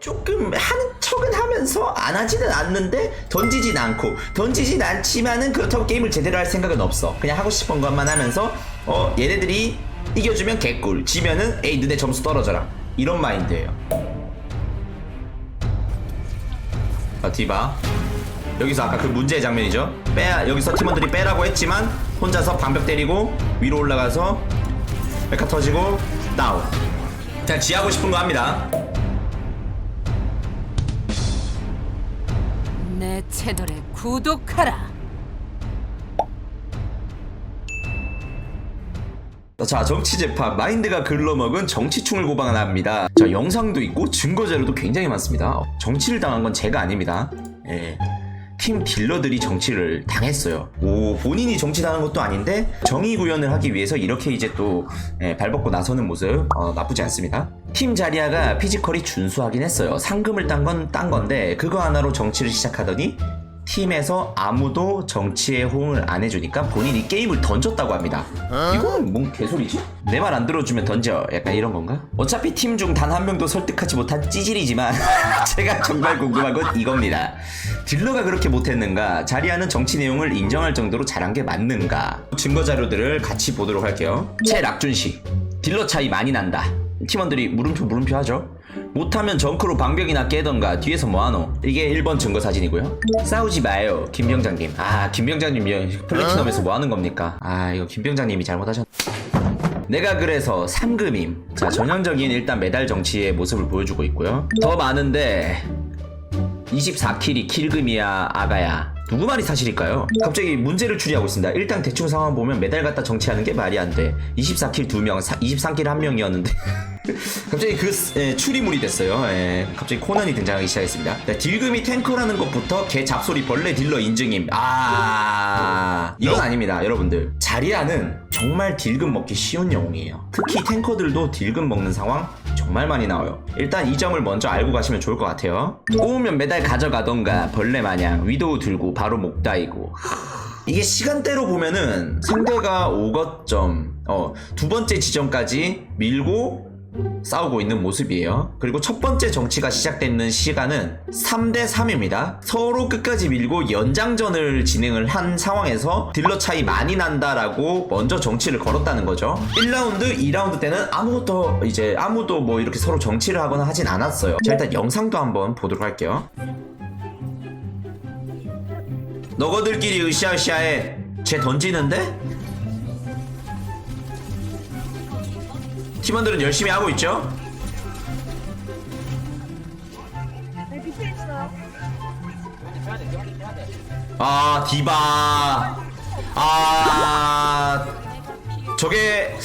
조금 하는 척은 하면서 안 하지는 않는데 던지진 않고 던지진 않지만은 그렇다고 게임을 제대로 할 생각은 없어. 그냥 하고 싶은 것만 하면서 어 얘네들이 이겨주면 개꿀. 지면은 에이 너네 점수 떨어져라. 이런 마인드예요. 자 디바. 여기서 아까 그 문제의 장면이죠. 빼야 여기서 팀원들이 빼라고 했지만 혼자서 방벽 때리고 위로 올라가서 메카 터지고 다운. 그냥 지 하고 싶은 거 합니다 채널에 구독하라. 자 정치 재판 마인드가 글러먹은 정치충을 고방합니다 자 영상도 있고 증거 자료도 굉장히 많습니다 정치를 당한 건 제가 아닙니다 예. 팀 딜러들이 정치를 당했어요. 오 본인이 정치 당한 것도 아닌데 정의 구현을 하기 위해서 이렇게 이제 또 예, 발벗고 나서는 모습 어, 나쁘지 않습니다. 팀 자리아가 피지컬이 준수하긴 했어요. 상금을 딴 건 딴 건데 그거 하나로 정치를 시작하더니 팀에서 아무도 정치에 호응을 안 해주니까 본인이 게임을 던졌다고 합니다. 이건 뭔 개소리지? 내 말 안 들어주면 던져. 약간 이런 건가? 어차피 팀 중 단 한 명도 설득하지 못한 찌질이지만 제가 정말 궁금한 건 이겁니다. 딜러가 그렇게 못했는가? 자리하는 정치 내용을 인정할 정도로 잘한 게 맞는가? 증거 자료들을 같이 보도록 할게요. 최락준 씨. 딜러 차이 많이 난다. 팀원들이 물음표 물음표 하죠. 못하면 정크로 방벽이나 깨던가 뒤에서 뭐하노? 이게 1번 증거 사진이고요. 싸우지 마요 김병장님. 아 김병장님 플래티넘에서 뭐하는 겁니까? 아 이거 김병장님이 잘못하셨 내가 그래서 상금임. 자 전형적인 일단 메달 정치의 모습을 보여주고 있고요. 더 많은데 24킬이 킬금이야 아가야 누구 말이 사실일까요? 갑자기 문제를 추리하고 있습니다. 일단 대충 상황 보면 메달 갖다 정치하는 게 말이 안 돼. 24킬 2명, 23킬 1명이었는데 갑자기 그 예, 추리물이 됐어요. 예, 갑자기 코난이 등장하기 시작했습니다. 자, 딜금이 탱커라는 것부터 개 잡소리 벌레 딜러 인증임. 아 이건 아닙니다, 여러분들. 자리아는 정말 딜금 먹기 쉬운 영웅이에요. 특히 탱커들도 딜금 먹는 상황 정말 많이 나와요. 일단 이 점을 먼저 알고 가시면 좋을 것 같아요. 꼬우면 메달 가져가던가 벌레 마냥 위도우 들고 바로 목 다이고. 이게 시간대로 보면은 상대가 5거점, 어, 두 번째 지점까지 밀고 싸우고 있는 모습이에요. 그리고 첫 번째 정치가 시작되는 시간은 3대 3입니다. 서로 끝까지 밀고 연장전을 진행을 한 상황에서 딜러 차이 많이 난다라고 먼저 정치를 걸었다는 거죠. 1라운드, 2라운드 때는 아무것도 이제 아무도 뭐 이렇게 서로 정치를 하거나 하진 않았어요. 자, 일단 영상도 한번 보도록 할게요. 너거들끼리 으쌰으쌰해. 쟤 던지는데? 팀원들은 열심히 하고 있죠? 아 디바 아 저게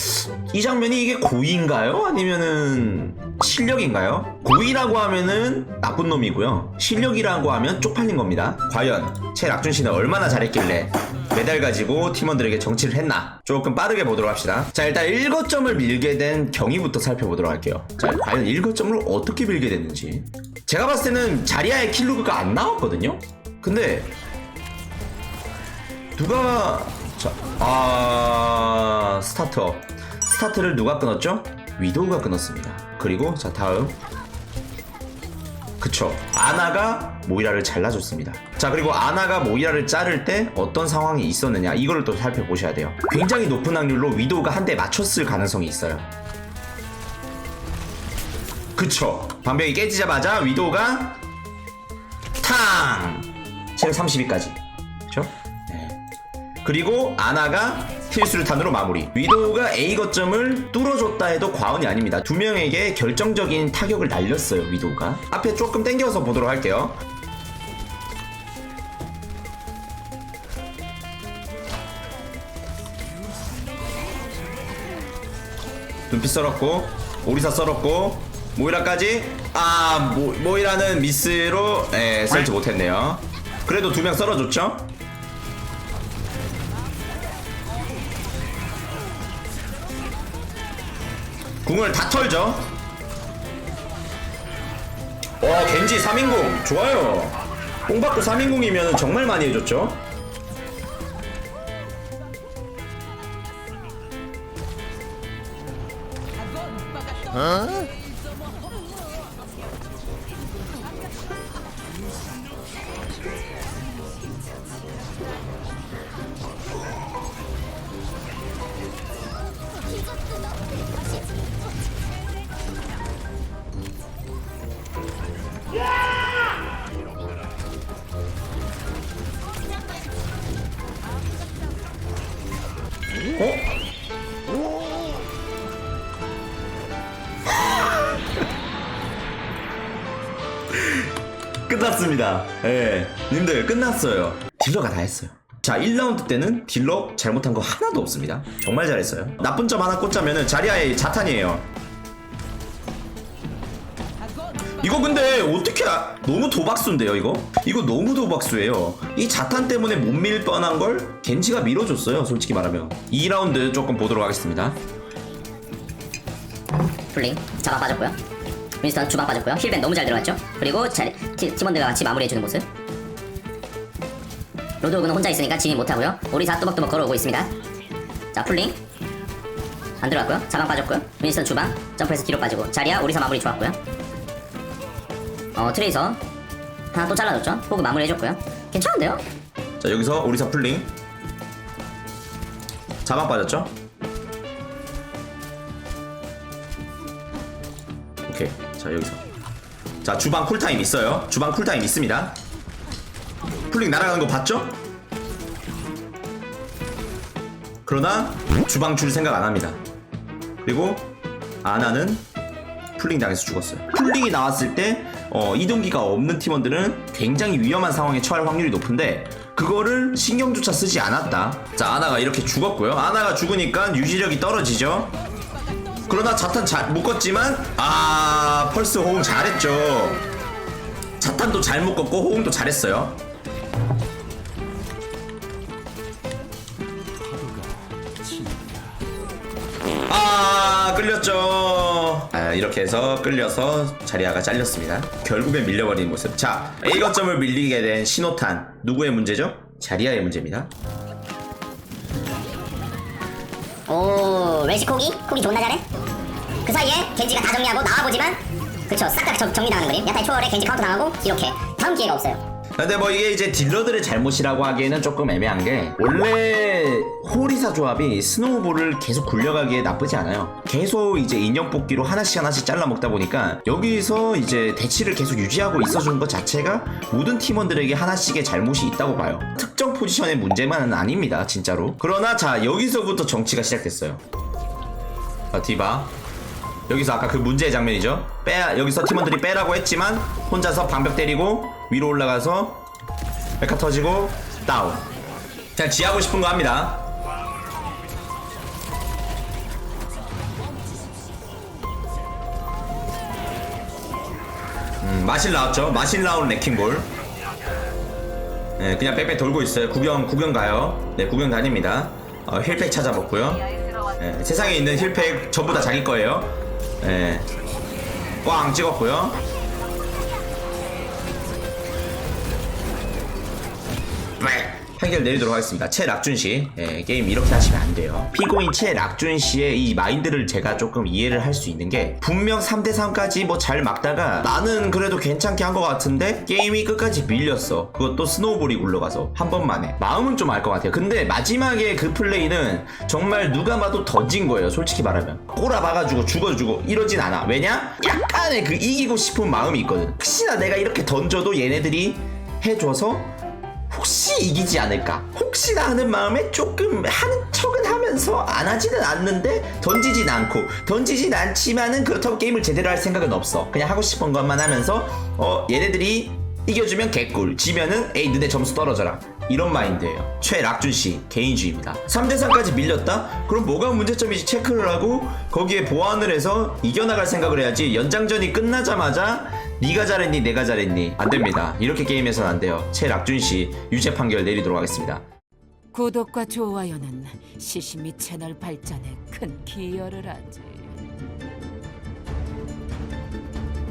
이 장면이 이게 고의인가요? 아니면은 실력인가요? 고의라고 하면은 나쁜 놈이고요. 실력이라고 하면 쪽팔린 겁니다. 과연 최락준 씨는 얼마나 잘했길래 메달 가지고 팀원들에게 정치를 했나? 조금 빠르게 보도록 합시다. 자 일단 1거점을 밀게 된 경위부터 살펴보도록 할게요. 자 과연 1거점을 어떻게 밀게 됐는지. 제가 봤을 때는 자리아의 킬로그가 안 나왔거든요? 근데 누가 자, 아 스타터 스타트를 누가 끊었죠? 위도우가 끊었습니다. 그리고 자 다음 그쵸 아나가 모이라를 잘라줬습니다. 자 그리고 아나가 모이라를 자를 때 어떤 상황이 있었느냐 이거를 또 살펴보셔야 돼요. 굉장히 높은 확률로 위도우가 한 대 맞췄을 가능성이 있어요. 그쵸 방벽이 깨지자마자 위도우가 탕 체력 32까지 그쵸? 그리고 아나가 힐수류탄으로 마무리. 위도우가 A 거점을 뚫어줬다 해도 과언이 아닙니다. 두 명에게 결정적인 타격을 날렸어요, 위도우가. 앞에 조금 당겨서 보도록 할게요. 눈빛 썰었고, 오리사 썰었고, 모이라까지, 아, 모, 모이라는 미스로, 예, 썰지 못했네요. 그래도 두 명 썰어줬죠? 궁을 다 털죠. 와 겐지 3인공 좋아요. 공 받고 3인공이면 정말 많이 해줬죠. 어? 끝났습니다. 예. 님들 끝났어요. 딜러가 다 했어요. 자, 1라운드 때는 딜러 잘못한 거 하나도 없습니다. 정말 잘했어요. 나쁜 점 하나 꽂자면은 자리아의 자탄이에요. 이거 근데 어떻게 아- 너무 도박수인데요 이거? 이거 너무 도박수예요 이 자탄 때문에 못 밀 뻔한 걸 겐지가 밀어줬어요 솔직히 말하면 2라운드 조금 보도록 하겠습니다 풀링 자방 빠졌고요 윈스턴 주방 빠졌고요 힐밴 너무 잘 들어갔죠 그리고 잘, 티, 팀원들과 같이 마무리해주는 모습 로드오그는 혼자 있으니까 진입 못하고요. 오리사 뚜벅뚜벅 걸어오고 있습니다. 자 풀링. 안 들어갔고요. 자방 빠졌고요. 윈스턴 주방. 점프해서 뒤로 빠지고. 자리야 오리사 마무리 좋았고요. 어 트레이서. 하나 또 잘라줬죠? 호그 마무리 해줬고요. 괜찮은데요? 자 여기서 오리사 풀링. 자막 빠졌죠? 오케이. 자 여기서. 자 주방 쿨타임 있어요. 주방 쿨타임 있습니다 풀링 날아가는 거 봤죠? 그러나 주방 줄 생각 안 합니다 그리고 아나는 풀링 당해서 죽었어요. 풀링이 나왔을 때 어, 이동기가 없는 팀원들은 굉장히 위험한 상황에 처할 확률이 높은데 그거를 신경조차 쓰지 않았다. 자 아나가 이렇게 죽었고요. 아나가 죽으니까 유지력이 떨어지죠. 그러나 자탄 잘 묶었지만 아 펄스 호응 잘했죠. 자탄도 잘 묶었고 호응도 잘했어요. 아 끌렸죠. 아, 이렇게 해서 끌려서 자리아가 잘렸습니다. 결국엔 밀려버린 모습. 자 A 거점을 밀리게 된 신호탄. 누구의 문제죠? 자리아의 문제입니다. 오 웰시 코기? 코기 존나 잘해? 그 사이에 겐지가 다 정리하고 나와보지만 그쵸 싹 다 정리당하는 그림. 야타의 초월에 겐지 카운터 당하고 이렇게 다음 기회가 없어요 근데 뭐 이게 이제 딜러들의 잘못이라고 하기에는 조금 애매한 게 원래 호리사 조합이 스노우볼을 계속 굴려가기에 나쁘지 않아요. 계속 이제 인형 뽑기로 하나씩 하나씩 잘라 먹다 보니까 여기서 이제 대치를 계속 유지하고 있어주는 것 자체가 모든 팀원들에게 하나씩의 잘못이 있다고 봐요. 특정 포지션의 문제만은 아닙니다, 진짜로. 그러나 자 여기서부터 정치가 시작됐어요. 자 디바 여기서 아까 그 문제의 장면이죠. 빼 여기서 팀원들이 빼라고 했지만 혼자서 방벽 때리고 위로 올라가서 메카 터지고 다운. 그냥 지하고 싶은 거 합니다. 음, 마실 나왔죠. 마실 나온 레킹볼. 네, 그냥 빽빽 돌고 있어요. 구경 구경 가요. 네, 구경 다닙니다. 어, 힐팩 찾아봤고요. 네, 세상에 있는 힐팩 전부 다 자기 거예요. 네. 꽝 찍었고요. 판결 내리도록 하겠습니다. 최락준 씨, 예, 게임 이렇게 하시면 안 돼요. 피고인 최락준 씨의 이 마인드를 제가 조금 이해를 할 수 있는 게 분명 3대 3까지 뭐 잘 막다가 나는 그래도 괜찮게 한 것 같은데 게임이 끝까지 밀렸어. 그것도 스노우볼이 굴러가서 한 번만에 마음은 좀 알 것 같아요. 근데 마지막에 그 플레이는 정말 누가 봐도 던진 거예요. 솔직히 말하면 꼬라박아주고 죽어주고 이러진 않아. 왜냐? 약간의 그 이기고 싶은 마음이 있거든. 혹시나 내가 이렇게 던져도 얘네들이 해줘서 혹시 이기지 않을까? 혹시나 하는 마음에 조금 하는 척은 하면서 안 하지는 않는데 던지진 않고 던지진 않지만은 그렇다고 게임을 제대로 할 생각은 없어. 그냥 하고 싶은 것만 하면서 어 얘네들이 이겨주면 개꿀. 지면은 에이 너네 점수 떨어져라. 이런 마인드예요. 최락준씨 개인주의입니다. 3대3까지 밀렸다? 그럼 뭐가 문제점인지? 체크를 하고 거기에 보완을 해서 이겨나갈 생각을 해야지. 연장전이 끝나자마자 네가 잘했니 내가 잘했니? 안 됩니다. 이렇게 게임해서는 안 돼요. 최락준 씨 유죄 판결 내리도록 하겠습니다. 구독과 좋아요는 시시미 채널 발전에 큰 기여를 하지.